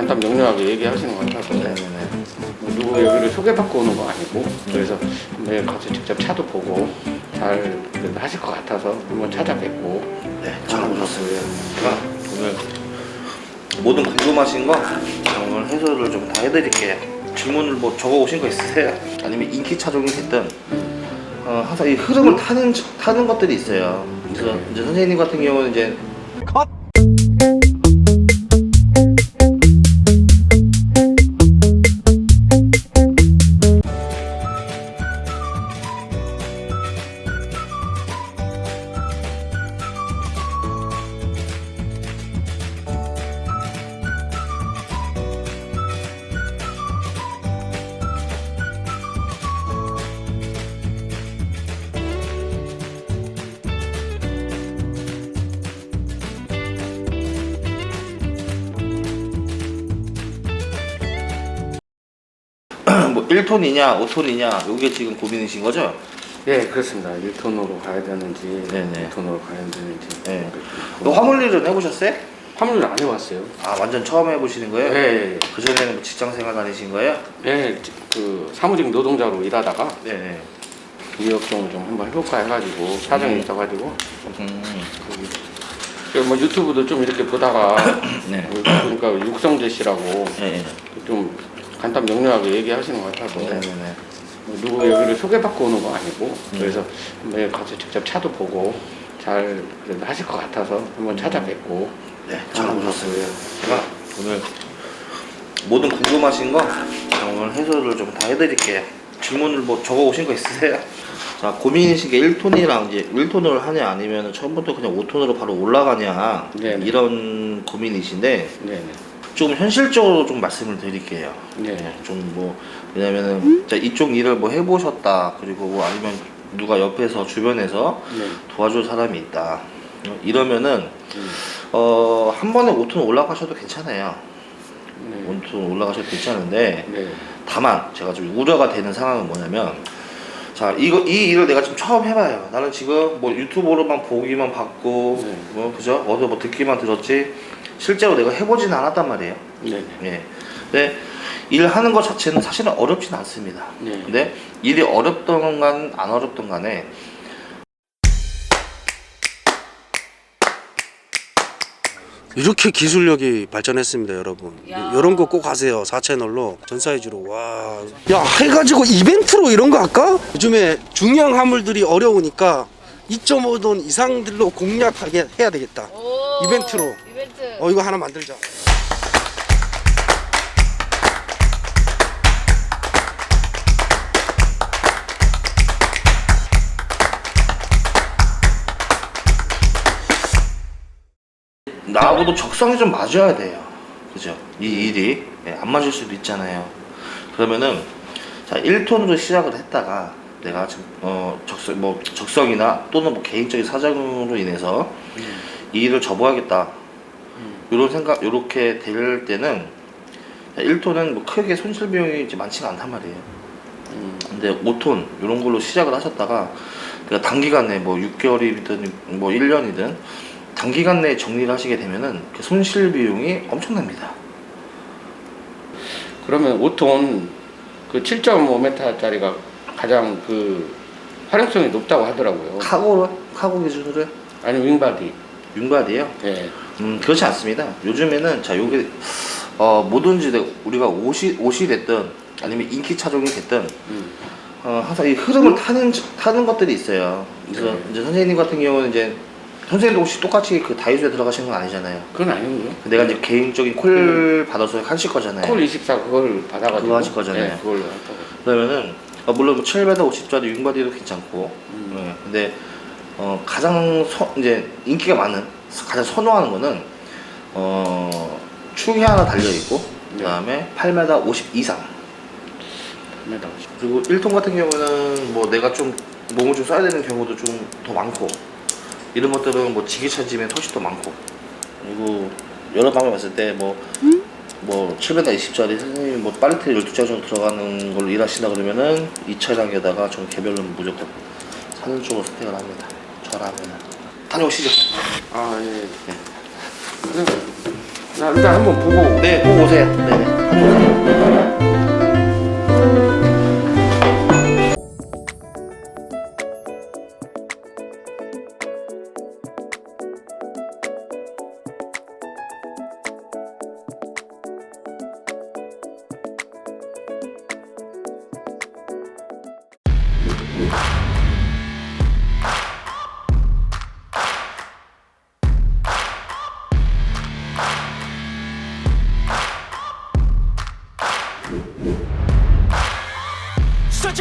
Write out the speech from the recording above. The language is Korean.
간단 명료하게 얘기하시는 것 같아서 네네네. 뭐 누구 여기를 소개받고 오는 거 아니고 그래서 매일 가서 직접 차도 보고 잘 그래도 하실 것 같아서 한번 찾아뵙고 네, 잘 오셨어요. 제가 오늘 모든 궁금하신 거 오늘 해소를 좀 다 해드릴게요. 질문을 뭐 적어 오신 거 있으세요? 아니면 인기 차종이 됐든 어, 항상 이 흐름을 타는 타는 것들이 있어요. 그래서 이제 선생님 같은 경우는 이제 뭐 1톤이냐 5톤이냐 이게 지금 고민이신 거죠? 예 그렇습니다 1톤으로 가야 되는지 네네. 2톤으로 가야 되는지 네. 또 화물일은 해보셨어요? 화물을 안 해왔어요 아 완전 처음 해보시는 거예요? 예 예 그 전에는 뭐 직장 생활 다니신 거예요? 예, 그 사무직 노동자로 일하다가 네네. 이 업종을 좀 한번 해볼까 해가지고 사정이 있어가지고 음. 그뭐 유튜브도 좀 이렇게 보다가 네. 그러니까 육성재 씨라고 네. 좀 간단 명료하게 얘기하시는 것 같아서 네네네. 뭐 누구 여기를 소개받고 오는 거 아니고 음. 그래서 매일 가서 직접 차도 보고 잘 그래도 하실 것 같아서 한번 찾아뵙고 네, 잘 오셨어요. 제가 오늘 모든 궁금하신 거 오늘 해소를 좀 다 해드릴게요. 질문을 뭐 적어 오신 거 있으세요? 자, 고민이신 게 1톤이랑 이제 1톤으로 하냐 아니면 처음부터 그냥 5톤으로 바로 올라가냐 네네. 이런 고민이신데 네 네 좀 현실적으로 좀 말씀을 드릴게요. 네. 좀 뭐 왜냐면은 자, 이쪽 일을 뭐 해보셨다 그리고 뭐 아니면 누가 옆에서 주변에서 네. 도와줄 사람이 있다 어, 이러면은 음. 어, 한 번에 5톤 올라가셔도 괜찮아요. 네. 5톤 올라가셔도 괜찮은데 네. 다만 제가 좀 우려가 되는 상황은 뭐냐면 자 이거 이 일을 내가 지금 처음 해봐요. 나는 지금 뭐 유튜브로만 보기만 봤고 네. 뭐 그죠? 어디 뭐 듣기만 들었지 실제로 내가 해보지는 않았단 말이에요. 네. 예. 근데 일하는 것 자체는 사실은 어렵진 않습니다. 네. 근데 일이 어렵던 간 안 어렵던 간에 이렇게 기술력이 발전했습니다, 여러분. 야. 이런 거 꼭 하세요. 4채널로 전 사이즈로. 와. 야, 해가지고 이벤트로 이런 거 할까? 요즘에 중형 화물들이 어려우니까 2.5톤 이상들로 공략하게 해야 되겠다. 오, 이벤트로. 어, 이거 하나 만들자. 나하고도 적성이 좀 맞아야 돼요. 그죠? 이 일이 예, 안 맞을 수도 있잖아요. 그러면은 자 1톤으로 시작을 했다가 내가 지금 어 적성 뭐 적성이나 또는 뭐 개인적인 사정으로 인해서 이 일을 접어야겠다. 이런 생각 이렇게 될 때는 1톤은 뭐 크게 손실 비용이 이제 많지가 않단 말이에요. 음. 근데 5톤 이런 걸로 시작을 하셨다가 내가 단기간에 뭐 6개월이든 뭐 1년이든 단기간 내에 정리를 하시게 되면은 그 손실 비용이 엄청납니다. 그러면 5톤 그 7.5m짜리가 가장 그 활용성이 높다고 하더라고요. 카고로 카고 기준으로 아니 윙바디. 윙바디요? 예. 음 그렇지 않습니다. 요즘에는 자 요게 어 뭐든지 내- 우리가 옷이 옷이 됐든 아니면 인기 차종이 됐든 음. 어 항상 이 흐름을 타는 타는 것들이 있어요. 그래서 네. 이제 선생님 같은 경우는 이제 선생님도 혹시 똑같이 그 다이소에 들어가신 건 아니잖아요. 그건 아니고요. 내가 이제 개인적인 콜 받아서 하실 거잖아요. 콜 24 그걸 받아가지고 그거 하실 거잖아요. 예, 그걸로 할 거고. 그러면은 어, 물론 뭐 750짜리 윙바디도 괜찮고, 음. 예, 근데 어, 가장 서, 이제 인기가 많은 가장 선호하는 거는 어, 축이 하나 달려 있고, 네. 그다음에 8m 50 이상. 그리고 1톤 같은 경우는 뭐 내가 좀 몸을 좀 써야 되는 경우도 좀 더 많고, 이런 것들은 뭐 지게차지면 훨씬 더 많고, 그리고 여러 방에 봤을 때뭐뭐 7m 20짜리 선생님이 뭐 빨리트 12장 정도 들어가는 걸로 일하신다 그러면은 이 차량에다가 좀 개별로는 무조건 사는 쪽으로 선택을 합니다. 저라면은 다녀오시죠. 아 예. 네. 그냥 자, 일단 한번 보고 네, 보고 오세요. 네네.